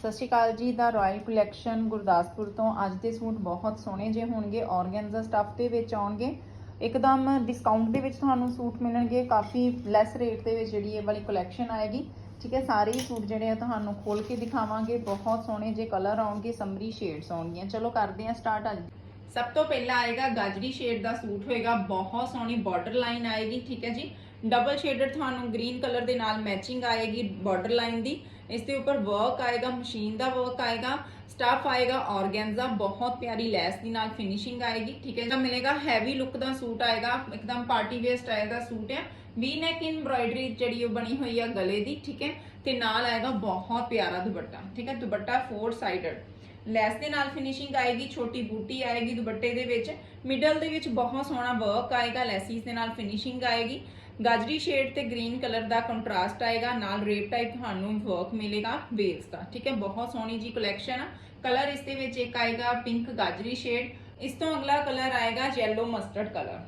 ਸਤਿ ਸ਼੍ਰੀ ਅਕਾਲ ਜੀ, ਦਾ royal collection Gurdaspur ਤੋਂ। ਅੱਜ ਦੇ ਸੂਟ ਬਹੁਤ ਸੋਹਣੇ ਜੇ ਹੋਣਗੇ ਔਰਗੈਂਜ਼ਾ ਸਟੱਫ ਦੇ ਵਿੱਚ ਆਉਣਗੇ। ਇੱਕਦਮ ਡਿਸਕਾਊਂਟ ਦੇ ਵਿੱਚ ਤੁਹਾਨੂੰ ਸੂਟ ਮਿਲਣਗੇ, ਕਾਫੀ ਲੈਸ ਰੇਟ ਦੇ ਵਿੱਚ ਜਿਹੜੀ ਇਹ ਵਾਲੀ ਕਲੈਕਸ਼ਨ ਆਏਗੀ। ਠੀਕ ਹੈ, ਸਾਰੇ ਹੀ ਸੂਟ ਜਿਹੜੇ ਆ ਤੁਹਾਨੂੰ ਖੋਲ ਕੇ ਦਿਖਾਵਾਂਗੇ। ਬਹੁਤ ਸੋਹਣੇ ਜੇ ਕਲਰ ਆਉਣਗੇ, ਸਮਰੀ ਸ਼ੇਡਸ ਆਉਣਗੀਆਂ। ਚਲੋ ਕਰਦੇ ਹਾਂ ਸਟਾਰਟ ਅੱਜ। ਸਭ ਤੋਂ ਪਹਿਲਾਂ ਆਏਗਾ ਗਾਜਰੀ ਸ਼ੇਡ ਦਾ ਸੂਟ ਹੋਏਗਾ, ਬਹੁਤ ਸੋਹਣੀ ਬਾਰਡਰ ਲਾਈਨ ਆਏਗੀ। ਠੀਕ ਹੈ ਜੀ ਡਬਲ ਸ਼ੇਡਡ ਤੁਹਾਨੂੰ ਗ੍ਰੀਨ ਕਲਰ ਦੇ ਨਾਲ ਮੈਚਿੰਗ ਆਏਗੀ ਬਾਰਡਰ ਲਾਈਨ ਦੀ। ਇਸ ਦੇ ਉੱਪਰ ਵਰਕ ਆਏਗਾ ਮਸ਼ੀਨ ਦਾ ਵਰਕ ਆਏਗਾ ਸਟਾਫ ਆਏਗਾ ਔਰਗੈਂਜ਼ਾ ਬਹੁਤ ਪਿਆਰੀ ਲੈਸ ਦੇ ਨਾਲ ਫਿਨਿਸ਼ਿੰਗ ਆਏਗੀ, ਠੀਕ ਹੈ ਤਾਂ ਮਿਲੇਗਾ ਹੈਵੀ ਲੁੱਕ ਦਾ ਸੂਟ ਆਏਗਾ, ਇੱਕਦਮ ਪਾਰਟੀ ਵੇਅਰ ਸਟਾਈਲ ਦਾ ਸੂਟ ਹੈ ਵੀ ਨੈਕ ਐਮਬ੍ਰਾਇਡਰੀ ਜਿਹੜੀ ਉਹ ਬਣੀ ਹੋਈ ਆ ਗਲੇ ਦੀ, ਠੀਕ ਹੈ। ਤੇ ਨਾਲ ਆਏਗਾ ਬਹੁਤ ਪਿਆਰਾ ਦੁਪੱਟਾ, ਠੀਕ ਹੈ। ਦੁਪੱਟਾ ਫੋਰ ਸਾਈਡਡ ਲੈਸ ਦੇ ਨਾਲ ਫਿਨਿਸ਼ਿੰਗ ਆਏਗੀ, ਛੋਟੀ ਬੂਟੀ ਆਏਗੀ ਦੁਪੱਟੇ ਦੇ ਵਿੱਚ। ਮਿਡਲ ਦੇ ਵਿੱਚ ਬਹੁਤ ਸੋਹਣਾ ਵਰਕ ਆਏਗਾ, ਲੈਸਿਸ ਦੇ ਨਾਲ ਫਿਨਿਸ਼ਿੰਗ ਆਏਗੀ। ਗਾਜਰੀ ਸ਼ੇਡ ਤੇ ਗ੍ਰੀਨ ਕਲਰ ਦਾ ਕੰਟਰਾਸਟ ਆਏਗਾ, ਨਾਲ ਰੇਪ ਟਾਈਪ ਤੁਹਾਨੂੰ ਵਰਕ ਮਿਲੇਗਾ ਵੇਲਸ ਦਾ, ਠੀਕ ਹੈ? ਬਹੁਤ ਸੋਹਣੀ ਜੀ ਕਲੈਕਸ਼ਨ ਆ। ਕਲਰ ਇਸ ਦੇ ਵਿੱਚ ਇੱਕ ਆਏਗਾ ਪਿੰਕ ਗਾਜਰੀ ਸ਼ੇਡ। ਇਸ ਤੋਂ ਅਗਲਾ ਕਲਰ ਆਏਗਾ ਯੈਲੋ ਮਸਟਰਡ ਕਲਰ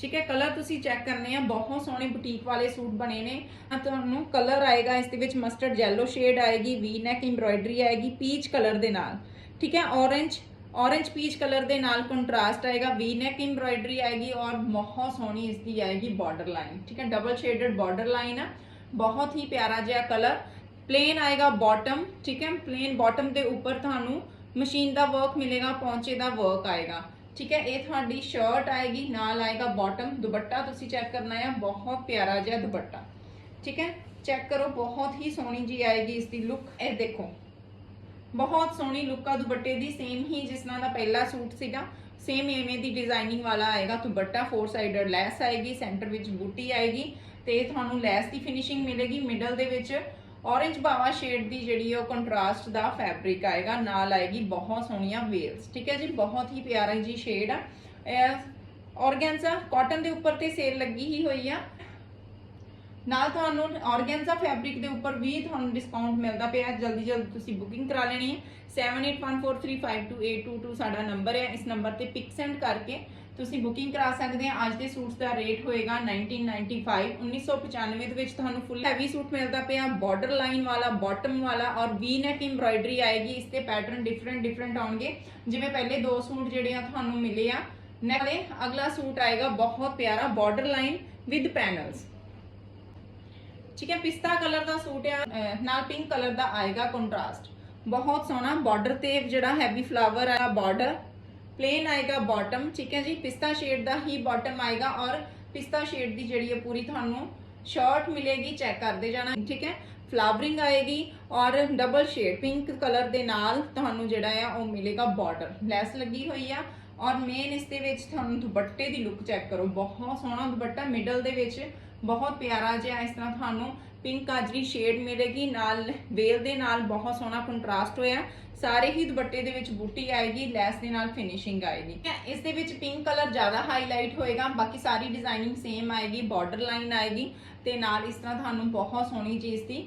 ਠੀਕ ਹੈ? ਕਲਰ ਤੁਸੀਂ ਚੈੱਕ ਕਰਨੇ ਆ, ਬਹੁਤ ਸੋਹਣੇ ਬੁਟੀਕ ਵਾਲੇ ਸੂਟ ਬਣੇ ਨੇ। ਤੁਹਾਨੂੰ ਕਲਰ ਆਏਗਾ, ਇਸ ਦੇ ਵਿੱਚ ਮਸਟਰਡ ਯੈਲੋ ਸ਼ੇਡ ਆਏਗੀ ਵੀ ਨੈਕ ਐਮਬ੍ਰਾਇਡਰੀ ਆਏਗੀ ਪੀਚ ਕਲਰ ਦੇ ਨਾਲ। ਠੀਕ ਹੈ? ਔਰੇਂਜ ਔਰੇਂਜ ਪੀਚ ਕਲਰ ਦੇ ਨਾਲ ਕੰਟਰਾਸਟ ਆਏਗਾ ਵੀ ਨੈਕ ਐਮਬ੍ਰਾਇਡਰੀ ਆਏਗੀ ਔਰ ਬਹੁਤ ਸੋਹਣੀ ਇਸ ਦੀ ਆਏਗੀ ਬਾਰਡਰ ਲਾਈਨ ਠੀਕ ਹੈ ਡਬਲ ਸ਼ੇਡਡ ਬਾਰਡਰ ਲਾਈਨ ਆ, ਬਹੁਤ ਹੀ ਪਿਆਰਾ ਜਿਹਾ ਕਲਰ ਪਲੇਨ ਆਏਗਾ ਬਾਟਮ ਠੀਕ ਹੈ ਪਲੇਨ ਬਾਟਮ ਦੇ ਉੱਪਰ ਤੁਹਾਨੂੰ ਮਸ਼ੀਨ ਦਾ ਵਰਕ ਮਿਲੇਗਾ, ਪੌਂਚੇ ਦਾ ਵਰਕ ਆਏਗਾ, ਠੀਕ ਹੈ, ਇਹ ਤੁਹਾਡੀ ਸ਼ਰਟ ਆਏਗੀ, ਨਾਲ ਆਏਗਾ ਬਾਟਮ ਦੁਪੱਟਾ ਤੁਸੀਂ ਚੈੱਕ ਕਰਨਾ ਹੈ ਬਹੁਤ ਪਿਆਰਾ ਜਿਹਾ ਦੁਪੱਟਾ, ਠੀਕ ਹੈ ਚੈੱਕ ਕਰੋ, ਬਹੁਤ ਹੀ ਸੋਹਣੀ ਜੀ ਆਏਗੀ ਇਸ ਦੀ ਲੁੱਕ ਇਹ ਦੇਖੋ। ਬਹੁਤ ਸੋਹਣੀ ਲੁੱਕ ਆ, ਦੁਪੱਟੇ ਦੀ ਸੇਮ ਹੀ ਜਿਸ ਨਾਲ ਦਾ ਪਹਿਲਾ ਸੂਟ ਸੀਗਾ ਸੇਮ ਐਵੇਂ ਦੀ ਡਿਜ਼ਾਈਨਿੰਗ ਵਾਲਾ ਆਏਗਾ, ਦੁਪੱਟਾ ਫੋਰ ਸਾਈਡਡ ਲੈਸ ਆਏਗੀ ਸੈਂਟਰ ਵਿੱਚ ਬੂਟੀ ਆਏਗੀ ਤੇ ਤੁਹਾਨੂੰ ਲੈਸ ਦੀ ਫਿਨਿਸ਼ਿੰਗ ਮਿਲੇਗੀ ਮਿਡਲ ਦੇ ਵਿੱਚ ਔਰੇਂਜ ਬਾਵਾ ਸ਼ੇਡ ਦੀ ਜਿਹੜੀ ਉਹ ਕੰਟਰਾਸਟ ਦਾ ਫੈਬਰਿਕ ਆਏਗਾ, ਨਾਲ ਆਏਗੀ ਬਹੁਤ ਸੋਹਣੀਆਂ ਵੇਲਸ ਠੀਕ ਹੈ ਜੀ, ਬਹੁਤ ਹੀ ਪਿਆਰਾ ਜੀ ਸ਼ੇਡ ਆ। ਇਹ ਔਰਗੈਂਜ਼ਾ ਕਾਟਨ ਦੇ ਉੱਪਰ ਤੇ ਸੇਲ ਲੱਗੀ ਹੀ ਹੋਈ ਆ। ਨਾਲ ਤੁਹਾਨੂੰ ਔਰਗੈਂਜ਼ਾ ਫੈਬਰਿਕ ਦੇ ਉੱਪਰ ਵੀ ਤੁਹਾਨੂੰ ਡਿਸਕਾਊਂਟ ਮਿਲਦਾ ਪਿਆ। ਹੈ। ਜਲਦੀ ਜਲਦੀ ਤੁਸੀਂ ਬੁਕਿੰਗ ਕਰਾ ਲੈਣੀ ਹੈ। 7814352822 ਸਾਡਾ ਨੰਬਰ ਹੈ। ਇਸ ਨੰਬਰ ਤੇ ਪਿਕ ਸੈਂਡ ਕਰਕੇ ਤੁਸੀਂ ਬੁਕਿੰਗ ਕਰਾ ਸਕਦੇ ਆ ਅੱਜ ਦੇ ਸੂਟਸ ਦਾ ਰੇਟ ਹੋਏਗਾ 1995 1995 ਦੇ ਵਿੱਚ ਤੁਹਾਨੂੰ ਫੁੱਲ ਹੈਵੀ ਸੂਟ ਮਿਲਦਾ ਪਿਆ। ਬਾਰਡਰ ਲਾਈਨ ਵਾਲਾ ਬਾਟਮ ਵਾਲਾ ਔਰ ਵੀ ਨੈਕ ਐਮਬ੍ਰਾਇਡਰੀ ਆਏਗੀ। ਇਸ ਤੇ ਪੈਟਰਨ ਡਿਫਰੈਂਟ ਡਿਫਰੈਂਟ ਆਉਣਗੇ। ਜਿਵੇਂ ਪਹਿਲੇ ਦੋ ਸੂਟ ਜਿਹੜੇ ਆ ਤੁਹਾਨੂੰ ਮਿਲੇ ਆ। ਨਾਲੇ ਅਗਲਾ ਸੂਟ ਆਏਗਾ ਬਹੁਤ ਪਿਆਰਾ ਬਾਰਡਰ ਲਾਈਨ ਵਿਦ ਪੈਨਲਸ ਠੀਕ ਹੈ, ਪਿਸਤਾ ਕਲਰ ਦਾ ਸੂਟ ਆ ਨਾਲ ਪਿੰਕ ਕਲਰ ਦਾ ਆਏਗਾ ਕੰਟਰਾਸਟ ਬਹੁਤ ਸੋਹਣਾ ਬਾਰਡਰ ਤੇ ਜਿਹੜਾ ਹੈਵੀ ਫਲਾਵਰ ਆ ਬਾਰਡਰ ਪਲੇਨ ਆਏਗਾ ਬਾਟਮ ਠੀਕ ਹੈ ਜੀ। ਪਿਸਤਾ ਸ਼ੇਡ ਦਾ ਹੀ ਬਾਟਮ ਆਏਗਾ ਔਰ ਪਿਸਤਾ ਸ਼ੇਡ ਦੀ ਜਿਹੜੀ ਹੈ ਪੂਰੀ ਤੁਹਾਨੂੰ ਸ਼ਰਟ ਮਿਲੇਗੀ ਚੈੱਕ ਕਰਦੇ ਜਾਣਾ, ਠੀਕ ਹੈ। ਫਲਾਵਰਿੰਗ ਆਏਗੀ ਔਰ ਡਬਲ ਸ਼ੇਡ ਪਿੰਕ ਕਲਰ ਦੇ ਨਾਲ ਤੁਹਾਨੂੰ ਜਿਹੜਾ ਆ ਉਹ ਮਿਲੇਗਾ ਬਾਰਡਰ ਲੈਸ ਲੱਗੀ ਹੋਈ ਆ ਔਰ ਮੇਨ ਇਸ ਦੇ ਵਿੱਚ ਤੁਹਾਨੂੰ ਦੁਪੱਟੇ ਦੀ ਲੁੱਕ ਚੈੱਕ ਕਰੋ। ਬਹੁਤ ਸੋਹਣਾ ਦੁਪੱਟਾ ਮਿਡਲ ਦੇ ਵਿੱਚ ਬਹੁਤ ਪਿਆਰਾ ਜਿਹਾ ਇਸ ਤਰ੍ਹਾਂ ਤੁਹਾਨੂੰ ਪਿੰਕ ਕਾਜਰੀ ਸ਼ੇਡ ਮਿਲੇਗੀ। ਨਾਲ ਵੇਲ ਦੇ ਨਾਲ ਬਹੁਤ ਸੋਹਣਾ ਕੰਟਰਾਸਟ ਹੋਇਆ। ਸਾਰੇ ਹੀ ਦੁਪੱਟੇ ਦੇ ਵਿੱਚ ਬੂਟੀ ਆਏਗੀ, ਲੈਸ ਦੇ ਨਾਲ ਫਿਨਿਸ਼ਿੰਗ ਆਏਗੀ। ਹੈ ਇਸ ਦੇ ਵਿੱਚ ਪਿੰਕ ਕਲਰ ਜ਼ਿਆਦਾ ਹਾਈਲਾਈਟ ਹੋਏਗਾ। ਬਾਕੀ ਸਾਰੀ ਡਿਜ਼ਾਈਨਿੰਗ ਸੇਮ ਆਏਗੀ ਬਾਰਡਰ ਲਾਈਨ ਆਏਗੀ। ਤੇ ਨਾਲ ਇਸ ਤਰ੍ਹਾਂ ਤੁਹਾਨੂੰ ਬਹੁਤ ਸੋਹਣੀ ਚੀਜ਼ ਦੀ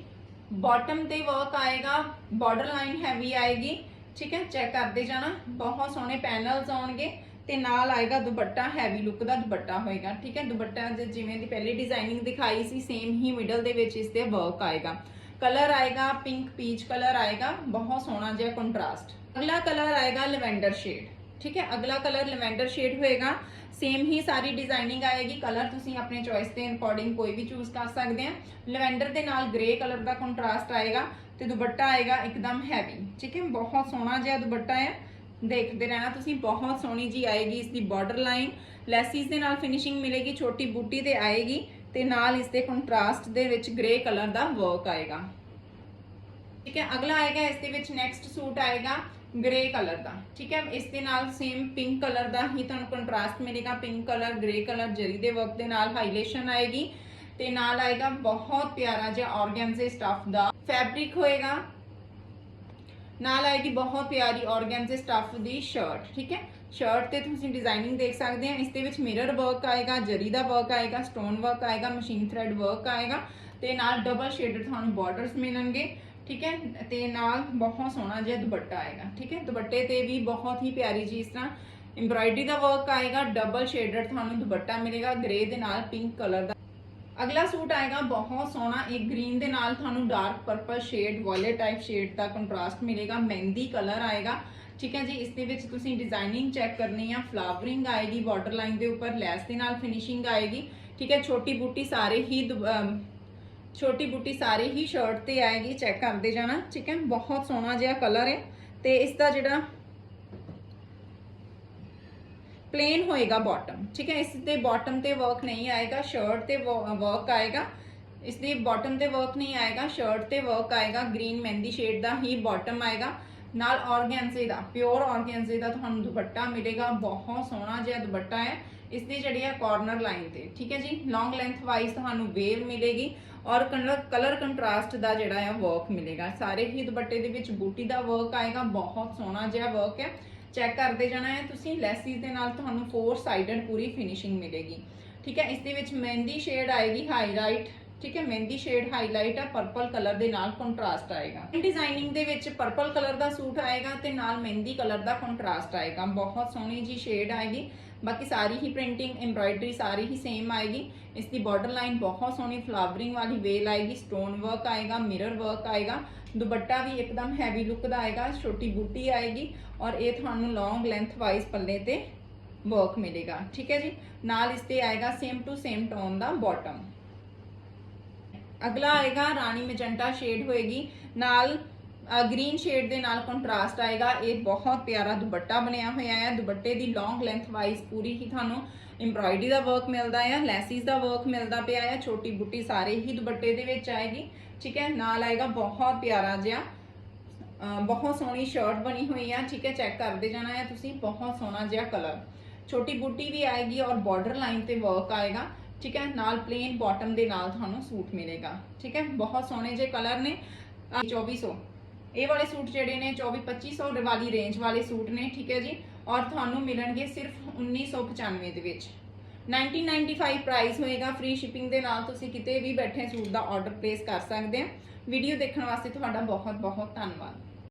ਬਾਟਮ ਤੇ ਵਰਕ ਆਏਗਾ। ਬਾਰਡਰ ਲਾਈਨ ਹੈਵੀ ਆਏਗੀ। ਠੀਕ ਹੈ ਚੈੱਕ ਕਰਦੇ ਜਾਣਾ। ਬਹੁਤ ਸੋਹਣੇ ਪੈਨਲਸ ਆਉਣਗੇ। ਤੇ ਨਾਲ ਆਏਗਾ ਦੁਪੱਟਾ ਹੈਵੀ ਲੁੱਕ ਦਾ ਦੁਪੱਟਾ ਹੋਏਗਾ, ਠੀਕ ਹੈ? ਦੁਪੱਟਾ ਜੇ ਜਿਵੇਂ ਦੀ ਪਹਿਲੀ ਡਿਜ਼ਾਈਨਿੰਗ ਦਿਖਾਈ ਸੀ ਸੇਮ ਹੀ ਮਿਡਲ ਦੇ ਵਿੱਚ ਇਸ ਤੇ ਵਰਕ ਆਏਗਾ। ਕਲਰ ਆਏਗਾ ਪਿੰਕ ਪੀਚ ਕਲਰ ਆਏਗਾ, ਬਹੁਤ ਸੋਹਣਾ ਜਿਹਾ ਕੰਟਰਾਸਟ ਅਗਲਾ ਕਲਰ ਆਏਗਾ ਲਵੈਂਡਰ ਸ਼ੇਡ ਠੀਕ ਹੈ? ਅਗਲਾ ਕਲਰ ਲਵੈਂਡਰ ਸ਼ੇਡ ਹੋਏਗਾ ਸੇਮ ਹੀ ਸਾਰੀ ਡਿਜ਼ਾਈਨਿੰਗ ਆਏਗੀ ਕਲਰ ਤੁਸੀਂ ਆਪਣੇ ਚੋਇਸ ਦੇ ਅਕੋਰਡਿੰਗ ਕੋਈ ਵੀ ਚੂਜ਼ ਕਰ ਸਕਦੇ ਆ। ਲਵੈਂਡਰ ਦੇ ਨਾਲ ਗ੍ਰੇ ਕਲਰ ਦਾ ਕੰਟਰਾਸਟ ਆਏਗਾ ਤੇ ਦੁਪੱਟਾ ਆਏਗਾ ਇੱਕਦਮ ਹੈਵੀ ਠੀਕ ਹੈ? ਬਹੁਤ ਸੋਹਣਾ ਜਿਹਾ ਦੁਪੱਟਾ ਹੈ। ਦੇਖਦੇ ਰਹਿਣਾ। ਤੁਸੀਂ ਬਹੁਤ ਸੋਹਣੀ ਜੀ ਆਏਗੀ ਇਸ ਦੀ ਬਾਰਡਰ ਲਾਈਨ ਲੈਸਿਸ ਦੇ ਨਾਲ ਫਿਨਿਸ਼ਿੰਗ ਮਿਲੇਗੀ, ਛੋਟੀ ਬੂਟੀ ਤੇ ਆਏਗੀ ਤੇ ਨਾਲ ਇਸ ਦੇ ਕੰਟਰਾਸਟ ਦੇ ਵਿੱਚ ਗ੍ਰੇ ਕਲਰ ਦਾ ਵਰਕ ਆਏਗਾ। ਠੀਕ ਹੈ, ਅਗਲਾ ਆਏਗਾ, ਇਸ ਦੇ ਵਿੱਚ ਨੈਕਸਟ ਸੂਟ ਆਏਗਾ ਗ੍ਰੇ ਕਲਰ ਦਾ। ਠੀਕ ਹੈ, ਇਸ ਦੇ ਨਾਲ ਸੇਮ ਪਿੰਕ ਕਲਰ ਦਾ ਹੀ ਤੁਹਾਨੂੰ ਕੰਟਰਾਸਟ ਮਿਲੇਗਾ। ਪਿੰਕ ਕਲਰ ਗ੍ਰੇ ਕਲਰ ਜਰੀ ਦੇ ਵਰਕ ਦੇ ਨਾਲ ਹਾਈਲਾਈਟੇਸ਼ਨ ਆਏਗੀ। ਤੇ ਨਾਲ ਆਏਗਾ ਬਹੁਤ ਪਿਆਰਾ ਜਿਹਾ ਔਰਗੈਂਜ਼ੇ ਸਟਫ ਦਾ। ਫੈਬਰਿਕ ਹੋਏਗਾ ਨਾਲ ਆਏਗੀ ਬਹੁਤ ਪਿਆਰੀ ਔਰਗੈਂਜ਼ੇ ਸਟਫ ਦੀ ਸ਼ਰਟ ਠੀਕ ਹੈ? ਸ਼ਰਟ ਤੇ ਤੁਸੀਂ ਡਿਜ਼ਾਈਨਿੰਗ ਦੇਖ ਸਕਦੇ ਆ ਇਸ ਦੇ ਵਿੱਚ ਮਿਰਰ ਵਰਕ ਆਏਗਾ, ਜਰੀ ਦਾ ਵਰਕ ਆਏਗਾ ਸਟੋਨ ਵਰਕ ਆਏਗਾ ਮਸ਼ੀਨ ਥ੍ਰੈਡ ਵਰਕ ਆਏਗਾ ਤੇ ਨਾਲ ਡਬਲ ਸ਼ੇਡਡ ਤੁਹਾਨੂੰ ਬਾਰਡਰਸ ਮਿਲਣਗੇ, ਠੀਕ ਹੈ? ਤੇ ਨਾਲ ਬਹੁਤ ਸੋਹਣਾ ਜਿਹਾ ਦੁਪੱਟਾ ਆਏਗਾ, ਠੀਕ ਹੈ? ਦੁਪੱਟੇ ਤੇ ਵੀ ਬਹੁਤ ਹੀ ਪਿਆਰੀ ਜੀ ਇਸ ਤਰ੍ਹਾਂ ਐਮਬ੍ਰਾਇਡਰੀ ਦਾ ਵਰਕ ਆਏਗਾ ਡਬਲ ਸ਼ੇਡਡ ਤੁਹਾਨੂੰ ਦੁਪੱਟਾ ਮਿਲੇਗਾ ਗ੍ਰੇ ਦੇ ਨਾਲ ਪਿੰਕ ਕਲਰ ਦਾ ਅਗਲਾ ਸੂਟ ਆਏਗਾ ਬਹੁਤ ਸੋਹਣਾ, ਇਹ ਗ੍ਰੀਨ ਦੇ ਨਾਲ ਤੁਹਾਨੂੰ dark purple shade violet type shade ਦਾ ਕੰਟਰਾਸਟ ਮਿਲੇਗਾ, ਮਹਿੰਦੀ ਕਲਰ ਆਏਗਾ। ਠੀਕ ਹੈ ਜੀ, ਇਸ ਦੇ ਵਿੱਚ ਤੁਸੀਂ ਡਿਜ਼ਾਈਨਿੰਗ ਚੈੱਕ ਕਰਨੀ ਆ ਫਲਾਵਰਿੰਗ ਆਏਗੀ ਬਾਰਡਰ ਲਾਈਨ ਦੇ ਉੱਪਰ, ਲੈਸ ਦੇ ਨਾਲ ਫਿਨਿਸ਼ਿੰਗ ਆਏਗੀ। ਠੀਕ ਹੈ, ਛੋਟੀ ਬੂਟੀ ਸਾਰੇ ਹੀ ਦੁ- ਛੋਟੀ ਬੂਟੀ ਸਾਰੇ ਹੀ ਸ਼ਰਟ ਤੇ ਆਏਗੀ ਚੈੱਕ ਕਰਦੇ ਜਾਣਾ। ਠੀਕ ਹੈ, ਬਹੁਤ ਸੋਹਣਾ ਜਿਹਾ ਕਲਰ ਹੈ। ਤੇ ਇਸ ਦਾ ਜਿਹੜਾ ਪਲੇਨ ਹੋਏਗਾ ਬਾਟਮ ਠੀਕ ਹੈ? ਇਸ ਦੇ ਬਾਟਮ ਤੇ ਵਰਕ ਨਹੀਂ ਆਏਗਾ ਸ਼ਰਟ ਤੇ ਵਰਕ ਆਏਗਾ। ਇਸ ਦੇ ਬਾਟਮ ਤੇ ਵਰਕ ਨਹੀਂ ਆਏਗਾ ਸ਼ਰਟ ਤੇ ਵਰਕ ਆਏਗਾ ਗ੍ਰੀਨ ਮਹਿੰਦੀ ਸ਼ੇਡ ਦਾ ਹੀ ਬਾਟਮ ਆਏਗਾ। ਨਾਲ ਔਰਗੈਂਜ਼ੇ ਦਾ ਪਿਓਰ ਔਰਗੈਂਜ਼ੇ ਦਾ ਤੁਹਾਨੂੰ ਦੁਪੱਟਾ ਮਿਲੇਗਾ, ਬਹੁਤ ਸੋਹਣਾ ਜਿਹਾ ਦੁਪੱਟਾ ਹੈ। ਇਸ ਦੀ ਜਿਹੜੀ ਹੈ ਕਾਰਨਰ ਲਾਈਨ ਤੇ, ਠੀਕ ਹੈ ਜੀ? ਲੌਂਗ ਲੈਂਥ ਵਾਈਜ਼ ਤੁਹਾਨੂੰ ਵੇਵ ਮਿਲੇਗੀ ਔਰ ਕਲਰ ਕਲਰ ਕੰਟਰਾਸਟ ਦਾ ਜਿਹੜਾ ਹੈ ਵਰਕ ਮਿਲੇਗਾ। ਸਾਰੇ ਹੀ ਦੁਪੱਟੇ ਦੇ ਵਿੱਚ ਬੂਟੀ ਦਾ ਵਰਕ ਆਏਗਾ, ਬਹੁਤ ਸੋਹਣਾ ਜਿਹਾ ਵਰਕ ਹੈ। ਚੈੱਕ ਕਰਦੇ ਜਾਣਾ ਹੈ, ਤੁਸੀਂ ਲੈਸਿਸ ਦੇ ਨਾਲ ਤੁਹਾਨੂੰ ਫੋਰ ਸਾਈਡਡ ਪੂਰੀ ਫਿਨਿਸ਼ਿੰਗ ਮਿਲੇਗੀ। ਠੀਕ ਹੈ, ਇਸ ਦੇ ਵਿੱਚ ਮਹਿੰਦੀ ਸ਼ੇਡ ਆਏਗੀ ਹਾਈਲਾਈਟ ਠੀਕ ਹੈ, ਮਹਿੰਦੀ ਸ਼ੇਡ ਹਾਈਲਾਈਟ ਆ ਪਰਪਲ ਕਲਰ ਦੇ ਨਾਲ ਕੰਟਰਾਸਟ ਆਏਗਾ। ਡਿਜ਼ਾਈਨਿੰਗ ਦੇ ਵਿੱਚ ਪਰਪਲ ਕਲਰ ਦਾ ਸੂਟ ਆਏਗਾ ਤੇ ਨਾਲ ਮਹਿੰਦੀ ਕਲਰ ਦਾ ਕੰਟਰਾਸਟ ਆਏਗਾ। ਬਹੁਤ ਸੋਹਣੀ ਜੀ ਸ਼ੇਡ ਆਏਗੀ। ਬਾਕੀ ਸਾਰੀ ਹੀ ਪ੍ਰਿੰਟਿੰਗ ਐਮਬ੍ਰਾਇਡਰੀ ਸਾਰੀ ਹੀ ਸੇਮ ਆਏਗੀ। ਇਸ ਦੀ ਬਾਰਡਰ ਲਾਈਨ ਬਹੁਤ ਸੋਹਣੀ ਫਲਾਵਰਿੰਗ ਵਾਲੀ ਵੇਲ ਆਏਗੀ ਸਟੋਨ ਵਰਕ ਆਏਗਾ ਮਿਰਰ ਵਰਕ ਆਏਗਾ। ਦੁਪੱਟਾ ਵੀ ਇੱਕਦਮ ਹੈਵੀ ਲੁੱਕ ਦਾ ਆਏਗਾ, ਛੋਟੀ ਬੂਟੀ ਆਏਗੀ ਔਰ ਇਹ ਤੁਹਾਨੂੰ ਲੌਂਗ ਲੈਂਥ ਵਾਈਜ਼ ਪੱਲੇ ਤੇ ਵਰਕ ਮਿਲੇਗਾ। ਠੀਕ ਹੈ ਜੀ? ਨਾਲ ਇਸ ਤੇ ਆਏਗਾ ਸੇਮ ਟੂ ਸੇਮ ਟੋਨ ਦਾ ਬਾਟਮ ਅਗਲਾ ਆਏਗਾ ਰਾਣੀ ਮੈਜੈਂਟਾ ਸ਼ੇਡ ਹੋਏਗੀ। ਨਾਲ ਗ੍ਰੀਨ ਸ਼ੇਡ ਦੇ ਨਾਲ ਕੰਟਰਾਸਟ ਆਏਗਾ। ਇਹ ਬਹੁਤ ਪਿਆਰਾ ਦੁਪੱਟਾ ਬਣਿਆ ਹੋਇਆ ਹੈ। ਦੁਪੱਟੇ ਦੀ ਲੌਂਗ ਲੈਂਥ ਵਾਈਜ਼ ਪੂਰੀ ਹੀ ਤੁਹਾਨੂੰ ਐਮਬ੍ਰਾਇਡਰੀ ਦਾ ਵਰਕ ਮਿਲਦਾ ਹੈ ਲੈਸਿਸ ਦਾ ਵਰਕ ਮਿਲਦਾ ਪਿਆ ਹੈ ਛੋਟੀ ਬੁੱਟੀ ਸਾਰੇ ਹੀ ਦੁਪੱਟੇ ਦੇ ਵਿੱਚ ਆਏਗੀ। ਠੀਕ ਹੈ, ਨਾਲ ਆਏਗਾ ਬਹੁਤ ਪਿਆਰਾ ਜਿਹਾ ਬਹੁਤ ਸੋਹਣੀ ਸ਼ਰਟ ਬਣੀ ਹੋਈ ਆ। ਠੀਕ ਹੈ ਚੈੱਕ ਕਰਦੇ ਜਾਣਾ ਹੈ ਤੁਸੀਂ, ਬਹੁਤ ਸੋਹਣਾ ਜਿਹਾ ਕਲਰ ਛੋਟੀ ਬੂਟੀ ਵੀ ਆਏਗੀ ਔਰ ਬਾਰਡਰ ਲਾਈਨ ਤੇ ਵਰਕ ਆਏਗਾ। ਠੀਕ ਹੈ, ਨਾਲ ਪਲੇਨ ਬਾਟਮ ਦੇ ਨਾਲ ਤੁਹਾਨੂੰ ਸੂਟ ਮਿਲੇਗਾ। ਠੀਕ ਹੈ, ਬਹੁਤ ਸੋਹਣੇ ਜਿਹੇ ਕਲਰ ਨੇ। ਅਹ 2400 ਇਹ ਵਾਲੇ ਸੂਟ ਜਿਹੜੇ ਨੇ 24 2500 ਰਵਾਲੀ ਰੇਂਜ ਵਾਲੇ ਸੂਟ ਨੇ, ਠੀਕ ਹੈ ਜੀ? ਔਰ ਤੁਹਾਨੂੰ ਮਿਲਣਗੇ ਸਿਰਫ 1995 ਦੇ ਵਿੱਚ। 1995 ਪ੍ਰਾਈਸ ਹੋਏਗਾ ਫ੍ਰੀ ਸ਼ਿਪਿੰਗ ਦੇ ਨਾਲ ਤੁਸੀਂ ਕਿਤੇ ਵੀ ਬੈਠੇ ਸੂਟ ਦਾ ਆਰਡਰ ਪਲੇਸ ਕਰ ਸਕਦੇ ਆ। ਵੀਡੀਓ ਦੇਖਣ ਵਾਸਤੇ ਤੁਹਾਡਾ ਬਹੁਤ ਬਹੁਤ ਧੰਨਵਾਦ।